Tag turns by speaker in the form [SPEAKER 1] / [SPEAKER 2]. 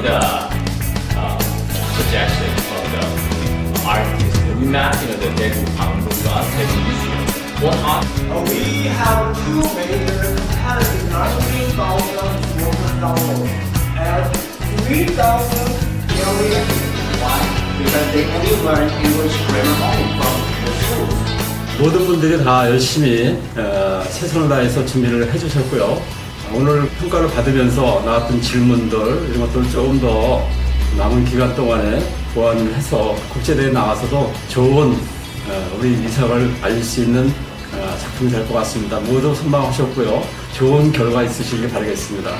[SPEAKER 1] only the uh, projection or the artist. We're not, you know, the Daegu Pangdongga, Daegu Museum. What art?
[SPEAKER 2] Uh, we have two major talents, 19,000 workers download and 3,000 million.
[SPEAKER 3] Why? Because they only learn English grammar only from the school.
[SPEAKER 4] 모든 분들이 다 열심히 어, 최선을 다해서 준비를 해주셨고요. 오늘 평가를 받으면서 나왔던 질문들 이런 것들을 조금 더 남은 기간 동안에 보완을 해서 국제대회에 나가서도 좋은 어, 우리 이삭을 알릴 수 있는 어, 작품이 될 것 같습니다. 모두 선방하셨고요. 좋은 결과 있으시길 바라겠습니다.